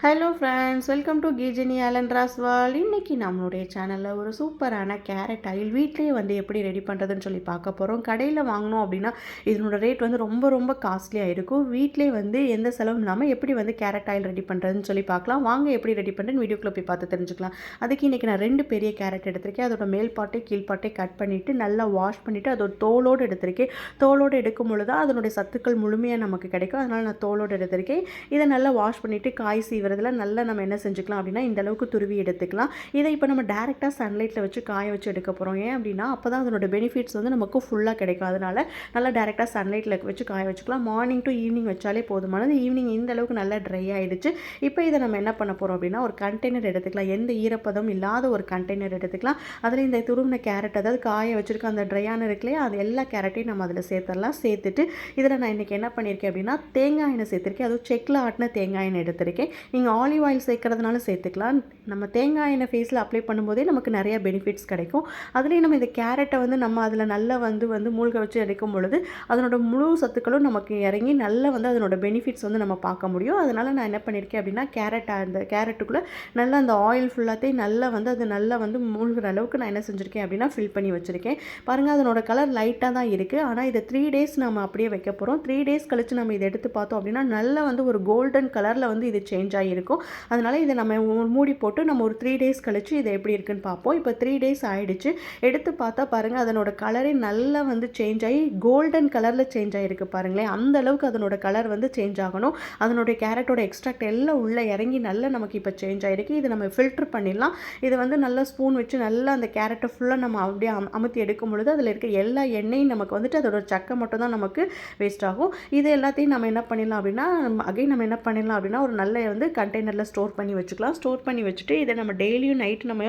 Hello friends welcome to கீஜினி அலன் ராஸ்வால் இன்றைக்கி நம்மளுடைய சேனலில் ஒரு சூப்பரான கேரட் ஆயில் வீட்லேயே வந்து எப்படி ரெடி பண்ணுறதுன்னு சொல்லி பார்க்க போகிறோம் கடையில் வாங்கினோம் அப்படின்னா இதனோட ரேட் வந்து ரொம்ப ரொம்ப காஸ்ட்லியாக இருக்கும். வீட்டிலே வந்து எந்த செலவும் இல்லாமல் எப்படி வந்து கேரட் ஆயில் ரெடி பண்ணுறதுன்னு சொல்லி பார்க்கலாம். வாங்க எப்படி ரெடி பண்ணுறேன்னு வீடியோக்குள்ளே போய் பார்த்து தெரிஞ்சுக்கலாம். அதுக்கு இன்றைக்கி நான் ரெண்டு பெரிய கேரட் எடுத்திருக்கேன். அதோட மேல் பாட்டை கீழ்பாட்டை கட் பண்ணிவிட்டு நல்லா வாஷ் பண்ணிவிட்டு அதோட தோலோடு எடுத்திருக்கேன். தோலோடு எடுக்கும் பொழுது அதனுடைய சத்துக்கள் முழுமையாக நமக்கு கிடைக்கும். அதனால் நான் தோலோடு எடுத்திருக்கேன். இதை நல்லா வாஷ் பண்ணிவிட்டு காய் சீவ செய்வதில் நல்லா நம்ம என்ன செஞ்சுக்கலாம் அப்படின்னா இந்த அளவுக்கு துருவி எடுத்துக்கலாம். இதை இப்போ நம்ம டேரெக்டாக சன்லைட்டில் வச்சு காய வச்சு எடுக்க போகிறோம் ஏன் அப்படின்னா அப்போ தான் அதனோட பெனிஃபிட்ஸ் வந்து நமக்கு ஃபுல்லாக கிடைக்கும். அதனால் நல்லா டேரெக்டாக சன்லைட்டில் வச்சு காய வச்சுக்கலாம். மார்னிங் டு ஈவினிங் வச்சாலே போதுமானது. ஈவினிங் இந்த அளவுக்கு நல்லா ட்ரை ஆகிடுச்சு இப்போ இதை நம்ம என்ன பண்ண போகிறோம் அப்படின்னா ஒரு கண்டெய்னர் எடுத்துக்கலாம். எந்த ஈரப்பதம் இல்லாத ஒரு கண்டெய்னர் எடுத்துக்கலாம். அதில் இந்த துருவின கேரட் அதாவது காய வச்சுருக்க அந்த ட்ரையான இருக்குல்லையே அது எல்லா கேரட்டையும் நம்ம அதில் சேர்த்துடலாம் சேர்த்துட்டு இதில் நான் இன்றைக்கி என்ன பண்ணியிருக்கேன் அப்படின்னா தேங்காய் எண்ணெய் சேர்த்துருக்கேன். அதுவும் செக்கில் ஆட்டின தேங்காய் எண்ணெய் எடுத்திருக்கேன். நீங்கள் ஆலிவ் ஆயில் சேர்க்கறதுனால சேர்த்துக்கலாம். நம்ம தேங்காய் எண்ணெய் ஃபேஸில் அப்ளை பண்ணும்போதே நமக்கு நிறைய பெனிஃபிட்ஸ் கிடைக்கும். அதுலேயும் நம்ம இந்த கேரட்டை வந்து நம்ம அதில் நல்லா வந்து வந்து மூழ்க வச்சு எடுக்கும் பொழுது அதனோட முழு சத்துக்களும் நமக்கு இறங்கி நல்லா வந்து அதனோட பெனிஃபிட்ஸ் வந்து நம்ம பார்க்க முடியும். அதனால் நான் என்ன பண்ணியிருக்கேன் அப்படின்னா கேரட் அந்த கேரட்டுக்குள்ளே நல்லா அந்த ஆயில் ஃபுல்லாத்தையும் நல்லா வந்து அது நல்லா வந்து மூழ்கிற அளவுக்கு நான் என்ன செஞ்சுருக்கேன் அப்படின்னா ஃபில் பண்ணி வச்சுருக்கேன். பாருங்கள் அதனோட கலர் லைட்டாக தான் இருக்குது ஆனால் இதை த்ரீ டேஸ் நம்ம அப்படியே வைக்க போகிறோம் த்ரீ டேஸ் கழித்து நம்ம இதை எடுத்து பார்த்தோம் அப்படின்னா நல்லா வந்து ஒரு கோல்டன் கலரில் வந்து இது சேஞ்ச் ஆகி இருக்கும். அதனால் இதை நம்ம மூடி போட்டு நம்ம ஒரு த்ரீ டேஸ் கழித்து இதை எப்படி இருக்குன்னு பார்ப்போம். இப்போ த்ரீ டேஸ் ஆகிடுச்சு எடுத்து பார்த்தா பாருங்கள் அதனோட கலரே நல்லா வந்து சேஞ்ச் ஆகி கோல்டன் கலரில் சேஞ்ச் ஆகிருக்கு பாருங்களேன். அந்த அளவுக்கு அதனோட கலர் வந்து சேஞ்ச் ஆகணும். அதனுடைய கேரட்டோட எக்ஸ்ட்ராக்ட் எல்லாம் உள்ளே இறங்கி நல்லா நமக்கு இப்போ சேஞ்ச் ஆகிருக்கு இதை நம்ம ஃபில்ட்ரு பண்ணிடலாம். இதை வந்து நல்லா ஸ்பூன் வச்சு நல்லா அந்த கேரட்டை ஃபுல்லாக நம்ம அப்படியே அமுத்தி எடுக்கும் பொழுது அதில் இருக்க எல்லா எண்ணெயும் நமக்கு வந்துட்டு அதோட சக்கை மட்டும் தான் நமக்கு வேஸ்ட் ஆகும். இது எல்லாத்தையும் நம்ம என்ன பண்ணிடலாம் அப்படின்னா அகைன் நம்ம என்ன பண்ணிடலாம் அப்படின்னா ஒரு நல்ல வந்து கண்டெய்னரில் ஸ்டோர் பண்ணி வச்சுக்கலாம். ஸ்டோர் பண்ணி வச்சுட்டு இதை நம்ம டெய்லியும் நைட்டு நம்ம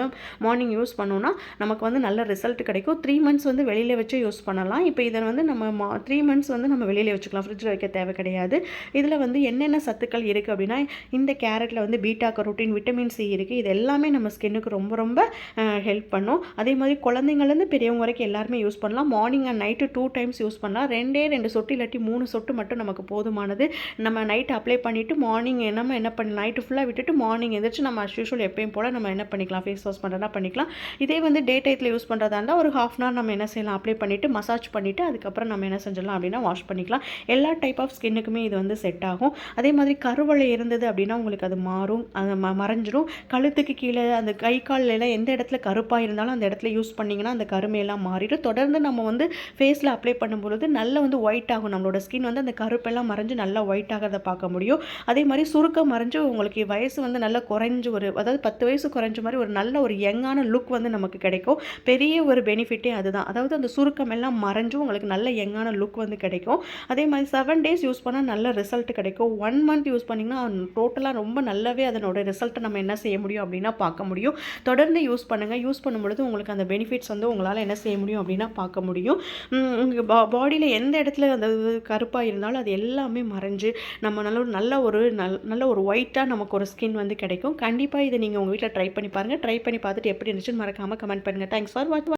மார்னிங் யூஸ் பண்ணோன்னா நமக்கு வந்து நல்ல ரிசல்ட் கிடைக்கும். த்ரீ மந்த்ஸ் வந்து வெளியில் வச்சு யூஸ் பண்ணலாம். இப்போ இதை வந்து நம்ம த்ரீ மந்த்ஸ் வந்து நம்ம வெளியில் வச்சுக்கலாம். ஃப்ரிட்ஜில் வைக்க தேவை கிடையாது. இதில் வந்து என்னென்ன சத்துக்கள் இருக்குது அப்படின்னா இந்த கேரட்டில் வந்து பீட்டா கரோட்டின் விட்டமின் சி இருக்குது இது எல்லாமே நம்ம ஸ்கின்னுக்கு ரொம்ப ரொம்ப ஹெல்ப் பண்ணும். அதே மாதிரி குழந்தைங்கள்லேருந்து பெரியவங்க வரைக்கும் எல்லாருமே யூஸ் பண்ணலாம். Morning and night two times use பண்ணலாம். ரெண்டே ரெண்டு சொட்டு இல்லாட்டி மூணு சொட்டு மட்டும் நமக்கு போதுமானது. நம்ம நைட் அப்ளை பண்ணிவிட்டு மார்னிங் நம்ம என்ன பண்ணலாம்? நைட்டு ஃபுல்லாக விட்டுட்டு மார்னிங் எந்திரிச்சு நம்ம அஸ் யூஷுவல் எப்பயும் போல் நம்ம என்ன பண்ணிக்கலாம் ஃபேஸ் வாஷ் பண்ணுறதா பண்ணிக்கலாம். இதே வந்து டே டைத்தில் யூஸ் பண்ணுறதா இருந்தால் ஒரு ஹாஃப் அன் ஹவர் நம்ம என்ன செய்யலாம் அப்ளை பண்ணிவிட்டு மசாஜ் பண்ணிவிட்டு அதுக்கப்புறம் நம்ம என்ன செஞ்சிடலாம் அப்படின்னா வாஷ் பண்ணிக்கலாம். எல்லா டைப் ஆஃப் ஸ்கின்னுக்குமே இது வந்து செட் ஆகும். அதே மாதிரி கருவளை இருந்தது அப்படின்னா உங்களுக்கு அது மாறும் அது ம மறைஞ்சிரும். கழுத்துக்கு கீழே அந்த கை கால் எல்லாம் எந்த இடத்துல கருப்பாக இருந்தாலும் அந்த இடத்துல யூஸ் பண்ணிங்கன்னா அந்த கருமையெல்லாம் மாறிடும். தொடர்ந்து நம்ம வந்து ஃபேஸில் அப்ளை பண்ணும்பொழுது நல்லா வந்து ஒயிட் ஆகும். நம்மளோட ஸ்கின் வந்து அந்த கருப்பெல்லாம் மறைஞ்சு நல்லா ஒயிட் ஆகிறத பார்க்க முடியும். அதே மாதிரி சுருக்கம் மறைஞ்சு உங்களுக்கு வயசு வந்து நல்லா குறைஞ்சு ஒரு அதாவது பத்து வயசு குறைஞ்ச மாதிரி ஒரு நல்ல ஒரு யங்கான லுக் வந்து நமக்கு கிடைக்கும். பெரிய ஒரு பெனிஃபிட்டே அதுதான். அதாவது அந்த சுருக்கம் எல்லாம் மறைஞ்சும் உங்களுக்கு நல்ல யங்கான லுக் வந்து கிடைக்கும். அதே மாதிரி செவன் டேஸ் யூஸ் பண்ணால் நல்ல ரிசல்ட் கிடைக்கும். ஒன் மந்த் யூஸ் பண்ணிங்கன்னா டோட்டலாக ரொம்ப நல்லாவே அதனோட ரிசல்ட்டை நம்ம என்ன செய்ய முடியும் அப்படின்னா பார்க்க முடியும். தொடர்ந்து யூஸ் பண்ணுங்கள் யூஸ் பண்ணும்பொழுது உங்களுக்கு அந்த பெனிஃபிட்ஸ் வந்து உங்களால் என்ன செய்ய முடியும் அப்படின்னா பார்க்க முடியும். உங்கள் பா பாடியில் எந்த இடத்துல அந்த கருப்பாக இருந்தாலும் அது எல்லாமே மறைஞ்சு நம்ம நல்ல ஒரு நல்ல ஒரு நல்ல ஒரு பெஸ்ட்டாக நமக்கு ஒரு ஸ்கின் வந்து கிடைக்கும். கண்டிப்பாக இதை நீங்கள் உங்கள் வீட்டில் ட்ரை பண்ணி பாருங்கள் ட்ரை பண்ணி பார்த்துட்டு எப்படி இருந்துச்சுன்னு மறக்காமல் கமெண்ட் பண்ணுங்கள் தேங்க்ஸ் ஃபார் வாட்ச்